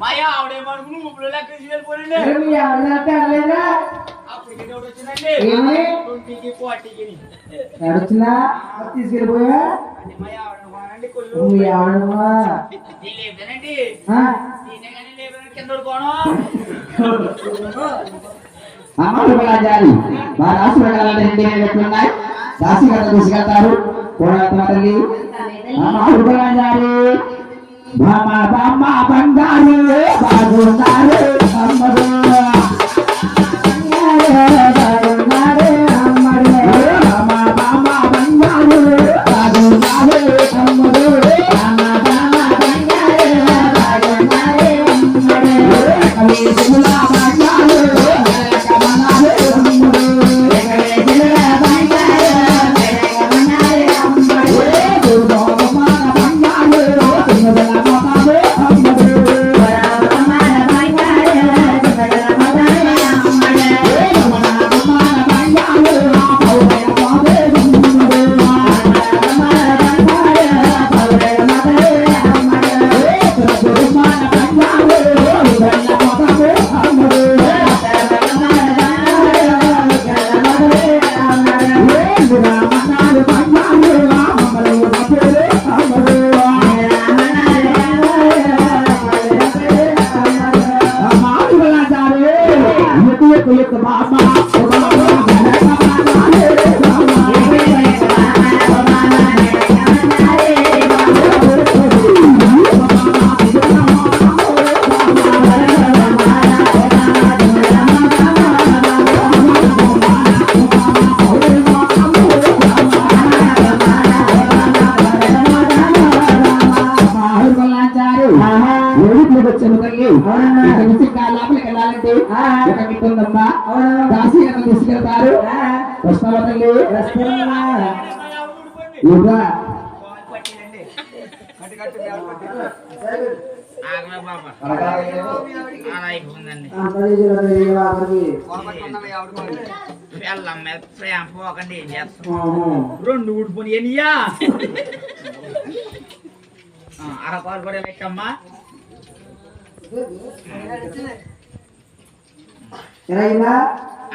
మాయా ఆవిడేమనుకుని ముగ్గురు లెక్క వెళ్ళిపోయింది తీసుకెళ్ళిపోయా అంటే మాయా కథ తీసుకెళ్తారు कोणात्मा तल्ली भामा रे भामा भामा बंगारे बाजूदारे अम्मदो వచ్చాను తల్లి ఇక నుంచి లోపలికి వెళ్ళాలంటే ఒక మిట్టు ఉందమ్మా దాసి కథ తీసుకెళ్తారు. వస్తావా తల్లి ఇవ్వా. రెండు ఊడిపోయి ఎనియా అరపాలు కూడా లెక్కమ్మా.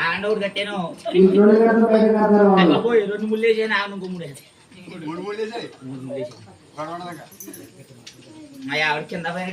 ఆండ ఊరు కట్టాను. పోయి రెండు ముళ్ళు వేసాను ఇంకో మూడు మూడు ముళ్ళు ఆవిడ కింద పైన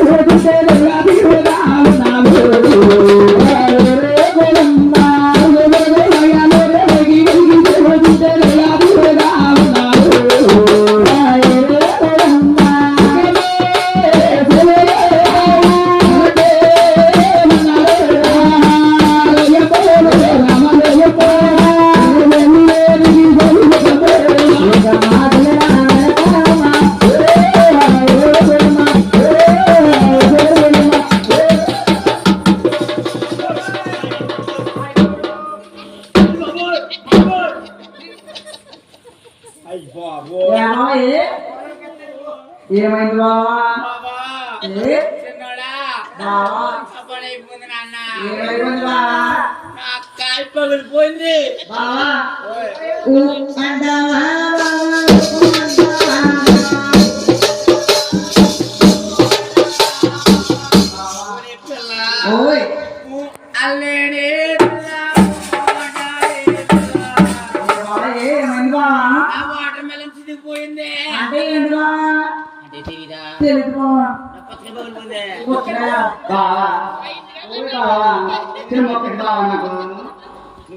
Let's go to ఏమైంది బావా ఏమైంది బావా. కాల్ పగిలిపోయింది. బావా.